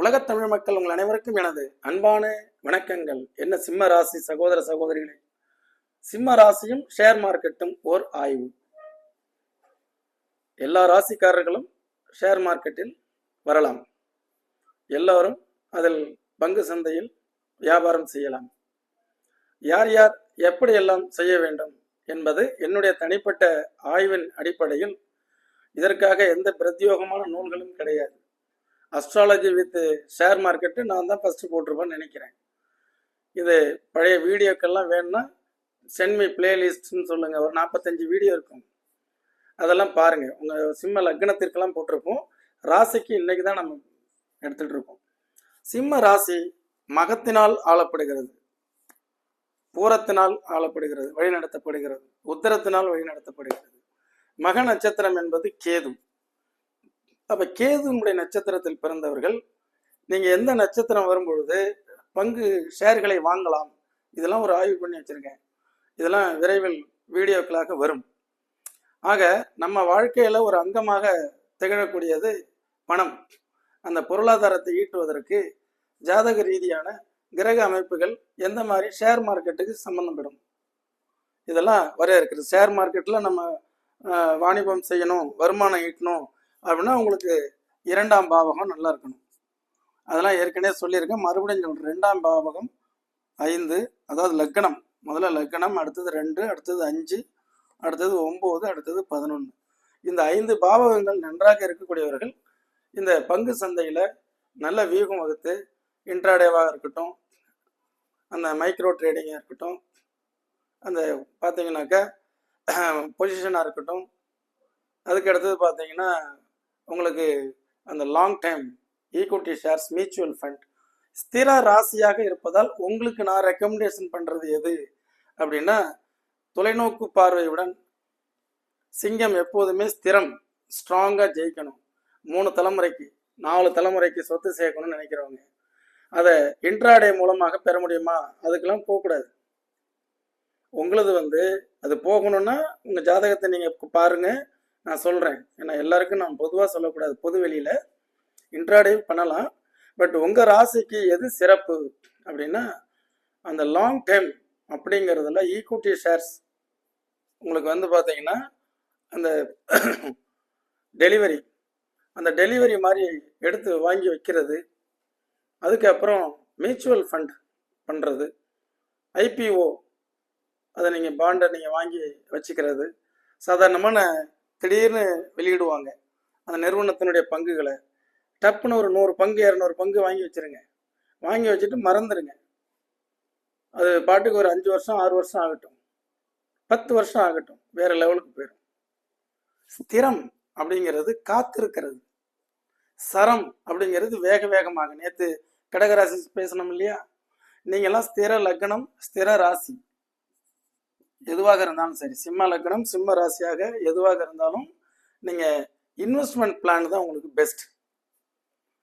உலகத் தமிழ் மக்கள் உங்கள் அனைவருக்கும் எனது அன்பான வணக்கங்கள். என்ன சிம்ம ராசி சகோதர சகோதரிகளே? சிம்ம ராசியும் ஷேர் மார்க்கெட்டும் ஓர் ஆய்வு. எல்லா ராசிக்காரர்களும் ஷேர் மார்க்கெட்டில் வரலாம். எல்லோரும் அதில் பங்கு சந்தையில் வியாபாரம் செய்யலாம். யார் யார் எப்படியெல்லாம் செய்ய வேண்டும் என்பது என்னுடைய தனிப்பட்ட ஆய்வின் அடிப்படையில் இதற்காக எந்த பிரத்யோகமான நூல்களும் கிடையாது. அஸ்ட்ராலஜி வித் ஷேர் மார்க்கெட்டு நான் தான் ஃபஸ்ட்டு போட்டிருப்பேன்னு நினைக்கிறேன். இது பழைய வீடியோக்கெல்லாம் வேணும்னா சென்மி பிளேலிஸ்ட்னு சொல்லுங்கள் ஒரு நாற்பத்தஞ்சு வீடியோ இருக்கும். அதெல்லாம் பாருங்கள் உங்கள் சிம்ம லக்னத்திற்கெல்லாம் போட்டிருப்போம். ராசிக்கு இன்றைக்கி தான் நம்ம எடுத்துகிட்டு இருக்கோம். சிம்ம ராசி மகத்தினால் ஆளப்படுகிறது. பூரத்தினால் ஆளப்படுகிறது. வழிநடத்தப்படுகிறது. உத்தரத்தினால் வழிநடத்தப்படுகிறது. மக நட்சத்திரம் என்பது கேது. அப்ப கேதுனுடைய நட்சத்திரத்தில் பிறந்தவர்கள் நீங்க எந்த நட்சத்திரம் வரும்பொழுது பங்கு ஷேர்களை வாங்கலாம். இதெல்லாம் ஒரு ஆய்வு பண்ணி வச்சிருக்கேன். இதெல்லாம் விரைவில் வீடியோக்களாக வரும். ஆக நம்ம வாழ்க்கையில ஒரு அங்கமாக திகழக்கூடியது பணம். அந்த பொருளாதாரத்தை ஈட்டுவதற்கு ஜாதக ரீதியான கிரக அமைப்புகள் எந்த மாதிரி ஷேர் மார்க்கெட்டுக்கு சம்மந்தப்படும் இதெல்லாம் வர இருக்குது ஷேர் மார்க்கெட்டில் நம்ம வாணிபம் செய்யணும் வருமானம் ஈட்டணும் அப்படின்னா உங்களுக்கு இரண்டாம் பாவகம் நல்லா இருக்கணும். அதெல்லாம் ஏற்கனவே சொல்லியிருக்கேன். மறுபடியும் சொல்கிறேன் ரெண்டாம் பாவகம் ஐந்து அதாவது லக்னம். முதல்ல லக்னம் அடுத்தது ரெண்டு அடுத்தது அஞ்சு அடுத்தது ஒம்பது அடுத்தது பதினொன்று இந்த ஐந்து பாவகங்கள் நன்றாக இருக்கக்கூடியவர்கள் இந்த பங்கு சந்தையில் நல்ல வியூகம் வகுத்து இன்ட்ராடேவாக இருக்கட்டும் அந்த மைக்ரோ ட்ரேடிங்காக இருக்கட்டும் அந்த பார்த்தீங்கன்னாக்கா பொசிஷனாக இருக்கட்டும் அதுக்கு அடுத்தது பார்த்தீங்கன்னா உங்களுக்கு அந்த long time equity shares mutual fund ஸ்திர ராசியாக இருப்பதால் உங்களுக்கு நான் ரெக்கமெண்டேஷன் பண்ணுறது எது? அப்படின்னா தொலைநோக்கு பார்வையுடன் சிங்கம் எப்போதுமே ஸ்திரம் ஸ்ட்ராங்காக ஜெயிக்கணும். மூணு தலைமுறைக்கு நாலு தலைமுறைக்கு சொத்து சேர்க்கணும்னு நினைக்கிறவங்க. அதை இன்ட்ராடே மூலமாக பெற முடியுமா? அதுக்கெல்லாம் போகக்கூடாது. உங்களது வந்து அது போகணும்னா உங்கள் ஜாதகத்தை நீங்கள் பாருங்கள் நான் சொல்கிறேன் ஏன்னா எல்லாருக்கும் நான் பொதுவாக சொல்லக்கூடாது. பொது வெளியில் இன்ட்ராடே பண்ணலாம். பட் உங்கள் ராசிக்கு எது சிறப்பு? அப்படின்னா அந்த லாங் டைம் அப்படிங்கிறதுல ஈக்குவிட்டி ஷேர்ஸ் உங்களுக்கு வந்து பார்த்தீங்கன்னா அந்த டெலிவரி அந்த டெலிவரி மாதிரி எடுத்து வாங்கி வைக்கிறது. அதுக்கப்புறம் மியூச்சுவல் ஃபண்ட் பண்ணுறது ஐபிஓ அதை நீங்கள் பாண்டை நீங்கள் வாங்கி வச்சுக்கிறது. சாதாரணமான திடீர்னு வெளியிடுவாங்க. அந்த நிறுவனத்தினுடைய பங்குகளை. டப்புன்னு ஒரு நூறு பங்கு இரநூறு பங்கு வாங்கி வச்சிருங்க. வாங்கி வச்சுட்டு மறந்துடுங்க அது பாட்டுக்கு ஒரு அஞ்சு வருஷம் ஆறு வருஷம் ஆகட்டும். பத்து வருஷம் ஆகட்டும். வேற லெவலுக்கு போயிடும் ஸ்திரம் அப்படிங்கிறது காத்திருக்கிறது. சரம் அப்படிங்கிறது வேக வேகமாக. நேற்று கடகராசி பேசணும் இல்லையா? நீங்கள்லாம் ஸ்திர லக்னம் ஸ்திர ராசி. எதுவாக இருந்தாலும் சரி சிம்ம லக்னம் சிம்ம ராசியாக எதுவாக இருந்தாலும் நீங்கள் இன்வெஸ்ட்மெண்ட் பிளான் தான் உங்களுக்கு பெஸ்ட்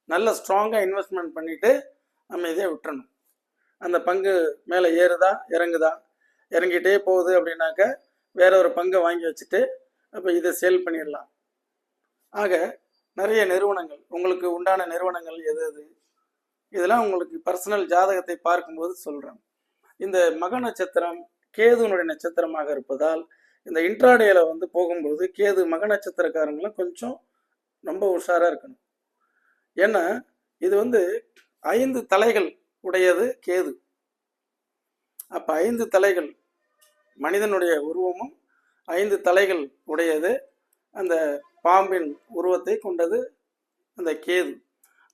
நல்ல ஸ்ட்ராங்காக இன்வெஸ்ட்மெண்ட் பண்ணிட்டு நம்ம இதே விட்டுறணும். அந்த பங்கு மேலே ஏறுதா இறங்குதா? இறங்கிட்டே போகுது அப்படின்னாக்க வேற ஒரு பங்கை வாங்கி வச்சுட்டு அப்போ இதை சேல் பண்ணிடலாம். ஆக நிறைய நிறுவனங்கள் உங்களுக்கு உண்டான நிறுவனங்கள் எது எது? இதெல்லாம் உங்களுக்கு பர்சனல் ஜாதகத்தை பார்க்கும்போது சொல்கிறேன் இந்த மக நட்சத்திரம் கேதுனுடைய நட்சத்திரமாக இருப்பதால் இந்த இன்ட்ராடேல வந்து போகும்போது கேது மக நட்சத்திரக்காரங்களும் கொஞ்சம் ரொம்ப உஷாராக இருக்கணும். ஏன்னா இது வந்து ஐந்து தலைகள் உடையது கேது. அப்ப ஐந்து தலைகள் மனிதனுடைய உருவமும் ஐந்து தலைகள் உடையது அந்த பாம்பின் உருவத்தை கொண்டது அந்த கேது.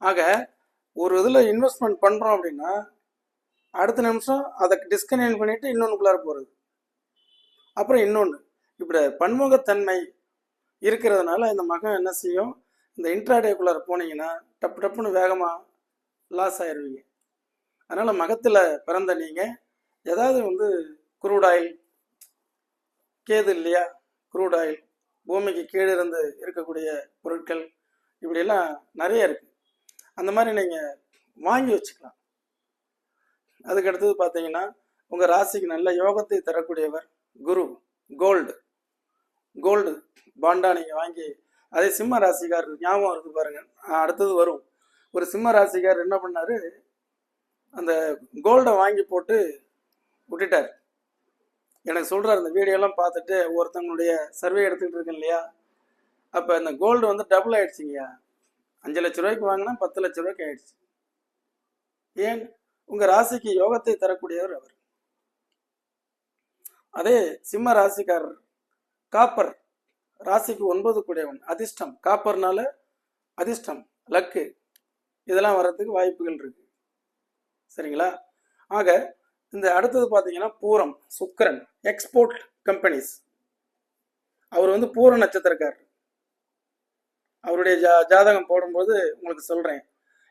ஆக ஒரு இதில் இன்வெஸ்ட்மெண்ட் பண்ணுறோம் அப்படின்னா அடுத்த நிமிஷம் அதை டிஸ்கனெக்ட் பண்ணிட்டு இன்னொன்றுக்குள்ளார போகிறது அப்புறம் இன்னொன்று இப்படி பன்முகத்தன்மை இருக்கிறதுனால இந்த மகன் என்ன செய்யும்? இந்த இன்ட்ராடேக்குள்ளார போனீங்கன்னா டப்பு டப்புன்னு வேகமாக லாஸ் ஆயிடுவீங்க அதனால் மகத்தில் பிறந்த நீங்கள் ஏதாவது வந்து குரூட் ஆயில் கேது இல்லையா? குரூட் ஆயில் பூமிக்கு கீழே இருந்து இருக்கக்கூடிய பொருட்கள் இப்படியெல்லாம் நிறைய இருக்குது அந்த மாதிரி நீங்கள் வாங்கி வச்சுக்கலாம். அதுக்கு அடுத்தது பார்த்தீங்கன்னா உங்கள் ராசிக்கு நல்ல யோகத்தை தரக்கூடியவர் குரு கோல்டு கோல்டு பாண்டா நீங்கள் வாங்கி அதே சிம்ம ராசிக்காரர் ஞாபகம் இருக்கு பாருங்க. அடுத்தது வரும். ஒரு சிம்ம ராசிக்கார் என்ன பண்ணார்? அந்த கோல்டை வாங்கி போட்டு விட்டுட்டார். எனக்கு சொல்கிறார் இந்த வீடியோலாம் பார்த்துட்டு ஒருத்தவங்களுடைய சர்வே எடுத்துக்கிட்டு இருக்கேன் இல்லையா? அப்போ இந்த கோல்டு வந்து டபுள் ஆயிடுச்சுங்கய்யா. அஞ்சு லட்ச ரூபாய்க்கு வாங்கினா பத்து லட்ச ரூபாய்க்கு ஆயிடுச்சு. ஏன்? உங்க ராசிக்கு யோகத்தை தரக்கூடியவர் அவர். அதே சிம்ம ராசிக்காரர் காப்பர். ராசிக்கு ஒன்பது கூடியவன். அதிர்ஷ்டம். காப்பர்னால அதிர்ஷ்டம் லக்கு. இதெல்லாம் வர்றதுக்கு வாய்ப்புகள் இருக்கு. சரிங்களா? ஆக இந்த அடுத்தது பார்த்தீங்கன்னா பூரம் சுக்கரன் எக்ஸ்போர்ட் கம்பெனிஸ் அவர் வந்து பூர நட்சத்திரக்காரர். அவருடைய ஜா ஜாதகம் போடும்போது உங்களுக்கு சொல்றேன்.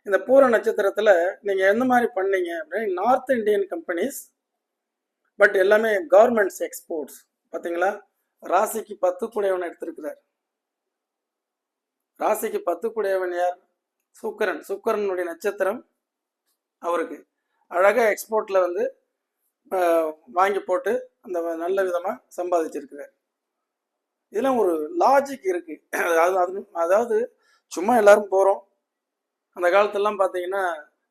இந்த பூர நட்சத்திரத்தில் நீங்கள் எந்த மாதிரி பண்ணீங்க அப்படின்னா நார்த் இந்தியன் கம்பெனிஸ் பட் எல்லாமே கவர்மெண்ட்ஸ் எக்ஸ்போர்ட்ஸ் பார்த்தீங்களா ராசிக்கு பத்து கூடையவன் எடுத்திருக்கிறார். ராசிக்கு பத்து கூடையவன் யார்? சுக்கரன். சுக்கரனுடைய நட்சத்திரம் அவருக்கு. அழகாக எக்ஸ்போர்ட்டில் வந்து வாங்கி போட்டு அந்த நல்ல விதமாக சம்பாதிச்சிருக்கிறார். இதெல்லாம் ஒரு லாஜிக் இருக்குது அதாவது அது- அதாவது சும்மா எல்லாரும் போகிறோம் அந்த காலத்துலலாம் பார்த்தீங்கன்னா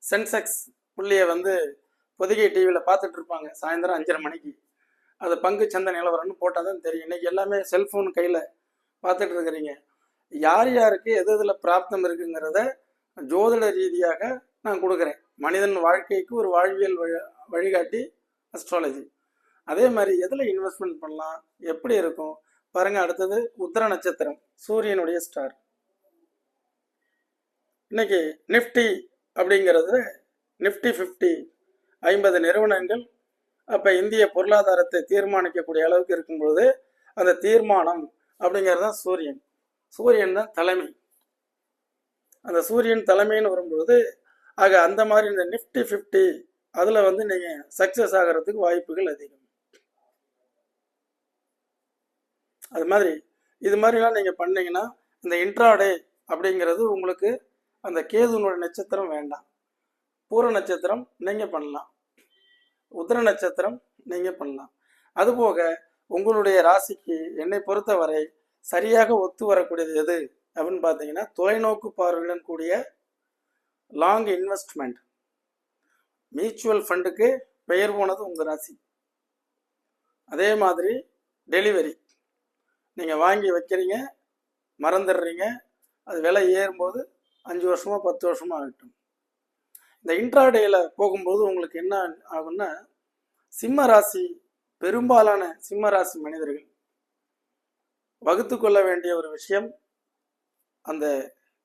சென்செக்ஸ் புள்ளியை வந்து பொதிகை டிவியில் பார்த்துட்டு இருப்பாங்க சாயந்தரம் அஞ்சரை மணிக்கு. அது பங்கு சந்தை நிலவரம்னு போட்டால் தான் தெரியும். இன்றைக்கி எல்லாமே செல்ஃபோன் கையில் பார்த்துட்டு இருக்கிறீங்க யார் யாருக்கு எது எதில் பிராப்தம் இருக்குங்கிறத ஜோதிட ரீதியாக நான் கொடுக்குறேன். மனிதன் வாழ்க்கைக்கு ஒரு வாழ்வியல் வழி வழிகாட்டி அஸ்ட்ராலஜி அதே மாதிரி எதில் இன்வெஸ்ட்மெண்ட் பண்ணலாம் எப்படி இருக்கும்? பாருங்கள் அடுத்தது உத்தர நட்சத்திரம் சூரியனுடைய ஸ்டார் இன்னைக்கு நிஃப்டி அப்படிங்கிறது நிஃப்டி ஃபிஃப்டி ஐம்பது நிறுவனங்கள் அப்போ இந்திய பொருளாதாரத்தை தீர்மானிக்கக்கூடிய அளவுக்கு இருக்கும்பொழுது அந்த தீர்மானம் அப்படிங்கிறது தான் சூரியன். சூரியன் தான் தலைமை. அந்த சூரியன் தலைமைன்னு வரும்பொழுது ஆக அந்த மாதிரி இந்த நிஃப்டி ஃபிஃப்டி அதில் வந்து நீங்கள் சக்ஸஸ் ஆகிறதுக்கு வாய்ப்புகள் அதிகம். அது மாதிரி இது மாதிரிலாம் நீங்கள் பண்ணீங்கன்னா இந்த இன்ட்ராடே அப்படிங்கிறது உங்களுக்கு அந்த கேதுனோட நட்சத்திரம் வேண்டாம். பூர நட்சத்திரம் நீங்கள் பண்ணலாம். உத்திர நட்சத்திரம் நீங்கள் பண்ணலாம். அதுபோக உங்களுடைய ராசிக்கு என்னை பொறுத்தவரை சரியாக ஒத்து வரக்கூடியது எது? அப்படின்னு பார்த்தீங்கன்னா தொலைநோக்கு பார்வையுடன் கூடிய லாங் இன்வெஸ்ட்மெண்ட் மியூச்சுவல் ஃபண்டுக்கு பெயர் போனது உங்கள் ராசி. அதே மாதிரி டெலிவரி நீங்கள் வாங்கி வைக்கிறீங்க மறந்துடுறீங்க அது விலை ஏறும்போது அஞ்சு வருஷமா பத்து வருஷமா ஆகட்டும். இந்த இன்ட்ராடேயில் போகும்போது உங்களுக்கு என்ன ஆகும்னா சிம்ம ராசி பெரும்பாலான சிம்ம ராசி மனிதர்கள் வகுத்து கொள்ள வேண்டிய ஒரு விஷயம் அந்த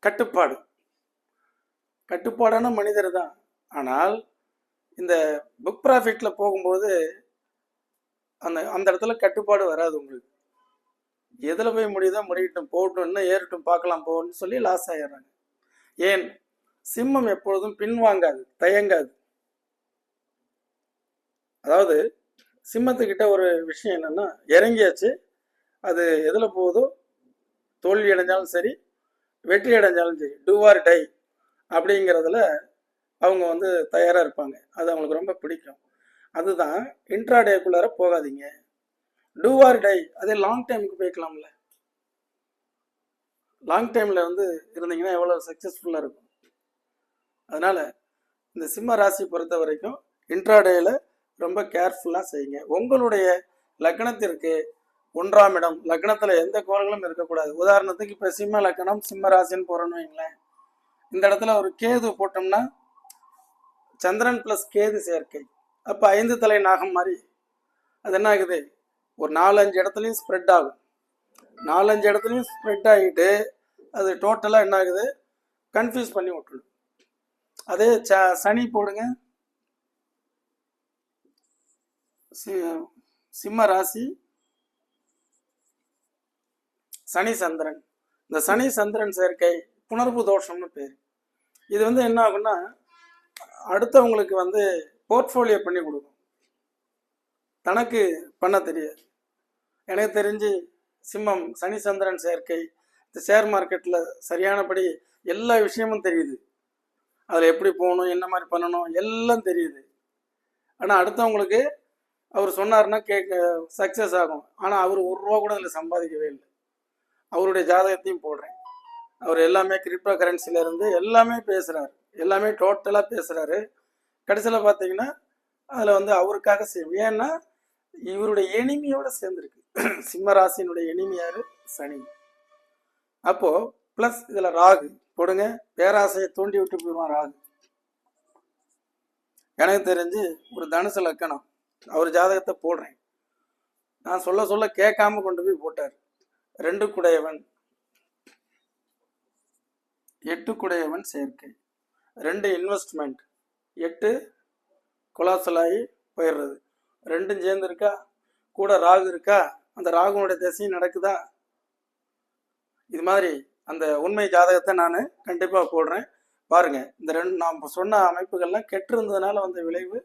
கட்டுப்பாடு. கட்டுப்பாடான மனிதர் தான். ஆனால் இந்த புக் ப்ராஃபிட்டில் போகும்போது அந்த அந்த இடத்துல கட்டுப்பாடு வராது உங்களுக்கு. எதில் போய் முடியுதோ முடியட்டும் போகட்டும் இன்னும் ஏறட்டும் பார்க்கலாம் போகணும்னு சொல்லி லாஸ் ஆகிடுறாங்க ஏன்? சிம்மம் எப்பொழுதும் பின்வாங்காது தயங்காது. அதாவது சிம்மத்துக்கிட்ட ஒரு விஷயம் என்னன்னா இறங்கியாச்சு அது எதில் போகுதோ தோல்வி அடைஞ்சாலும் சரி வெற்றி அடைஞ்சாலும் சரி டூ ஆர் டை அப்படிங்கிறதுல அவங்க வந்து தயாராக இருப்பாங்க. அது அவங்களுக்கு ரொம்ப பிடிக்கும். அதுதான் இன்ட்ராடேக்குள்ளார போகாதீங்க. டூ ஆர் டை அதே லாங் டைமுக்கு போய்க்கலாம்ல. லாங் டைமில் வந்து இருந்தீங்கன்னா எவ்வளோ சக்ஸஸ்ஃபுல்லாக இருக்கும். அதனால் இந்த சிம்ம ராசி பொறுத்த வரைக்கும் இன்ட்ராடேயில் ரொம்ப கேர்ஃபுல்லாக செய்யுங்க. உங்களுடைய லக்னத்திற்கு ஒன்றாம் இடம். லக்னத்தில் எந்த கோள்களும் இருக்கக்கூடாது. உதாரணத்துக்கு இப்போ சிம்ம லக்னம் சிம்ம ராசின்னு போகிறோன்னு வைங்களேன். இந்த இடத்துல ஒரு கேது போட்டோம்னா சந்திரன் ப்ளஸ் கேது சேர்க்கை. அப்போ ஐந்து தலை நாகம் மாதிரி அது என்ன ஆகுது? ஒரு நாலஞ்சு இடத்துலையும் ஸ்ப்ரெட் ஆகும். நாலஞ்சு இடத்துலையும் ஸ்ப்ரெட் ஆகிட்டு அது டோட்டலாக என்ன ஆகுது கன்ஃபியூஸ் பண்ணி விட்டுடும். அதே ச சனி போடுங்க. சி- சிம்ம ராசி. சனி சந்திரன். இந்த சனி சந்திரன் சேர்க்கை புணர்வு தோஷம்னு பேர். இது வந்து என்ன ஆகும்னா அடுத்தவங்களுக்கு வந்து போர்ட்ஃபோலியோ பண்ணி கொடுக்கும். தனக்கு பண்ண தெரியாது. எனக்கு தெரிஞ்சு சிம்மம் சனி சந்திரன் சேர்க்கை இந்த ஷேர் மார்க்கெட்டில் சரியானபடி எல்லா விஷயமும் தெரியுது. அதில் எப்படி போகணும் என்ன மாதிரி பண்ணணும் எல்லாம் தெரியுது. ஆனால் அடுத்தவங்களுக்கு அவர் சொன்னார்னா கேட்க சக்ஸஸ் ஆகும். ஆனால் அவர் ஒரு ரூபா கூட அதில் சம்பாதிக்கவே இல்லை. அவருடைய ஜாதகத்தையும் போடுறேன். அவர் எல்லாமே கிரிப்டோ கரன்சிலேருந்து எல்லாமே பேசுகிறாரு எல்லாமே டோட்டலாக பேசுகிறாரு கடைசியில் பார்த்தீங்கன்னா அதில் வந்து அவருக்காக செய்யும் ஏன்னா இவருடைய எளிமையோட சேர்ந்துருக்கு. சிம்மராசினுடைய எளிமையார் சனி. அப்போ ப்ளஸ் இதில் ராகு போடுங்க. பேராசையை தூண்டி விட்டு போயிடுவான் ராகு. எனக்கு தெரிஞ்சு ஒரு தனுசு லக்கணம். அவர் ஜாதகத்தை போடுறேன். நான் சொல்ல சொல்ல கேட்காம கொண்டு போய் போட்டார். ரெண்டு குடையவன் எட்டு குடையவன் சேர்க்கை. ரெண்டு இன்வெஸ்ட்மெண்ட் எட்டு குலாசலாகி போயிடுறது. ரெண்டும் சேர்ந்து இருக்கா கூட ராகு இருக்கா? அந்த ராகுனுடைய திசையும் நடக்குதா? இது மாதிரி அந்த உண்மை ஜாதகத்தை நான் கண்டிப்பாக போடுறேன். பாருங்க இந்த ரெண்டு நாம் சொன்ன அமைப்புகள்லாம் கெட்டிருந்ததுனால வந்த விளைவு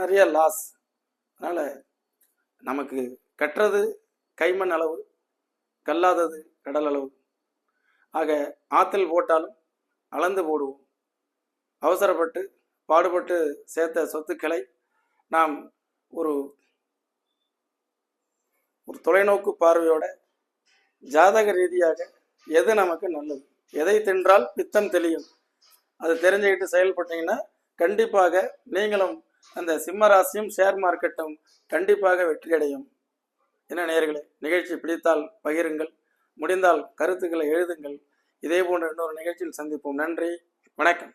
நிறைய லாஸ் அதனால் நமக்கு கட்டுறது கைமண் அளவு கல்லாதது கடல் அளவு. ஆக ஆற்றல் போட்டாலும் அளந்து போடுவோம். அவசரப்பட்டு பாடுபட்டு சேர்த்த சொத்துக்களை நாம் ஒரு ஒரு தொலைநோக்கு பார்வையோட ஜாதக ரீதியாக எது நமக்கு நல்லது? எதை தின்றால் பித்தம் தெளியும்? அது தெரிஞ்சுக்கிட்டு செயல்பட்டீங்கன்னா கண்டிப்பாக நீங்களும் அந்த சிம்ம ராசியும் ஷேர் மார்க்கெட்டும் கண்டிப்பாக வெற்றி அடையும். என்ன நேர்களே நிகழ்ச்சி பிடித்தால் பகிருங்கள் முடிந்தால் கருத்துக்களை எழுதுங்கள். இதே போன்ற இன்னொரு நிகழ்ச்சியில் சந்திப்போம். நன்றி வணக்கம்.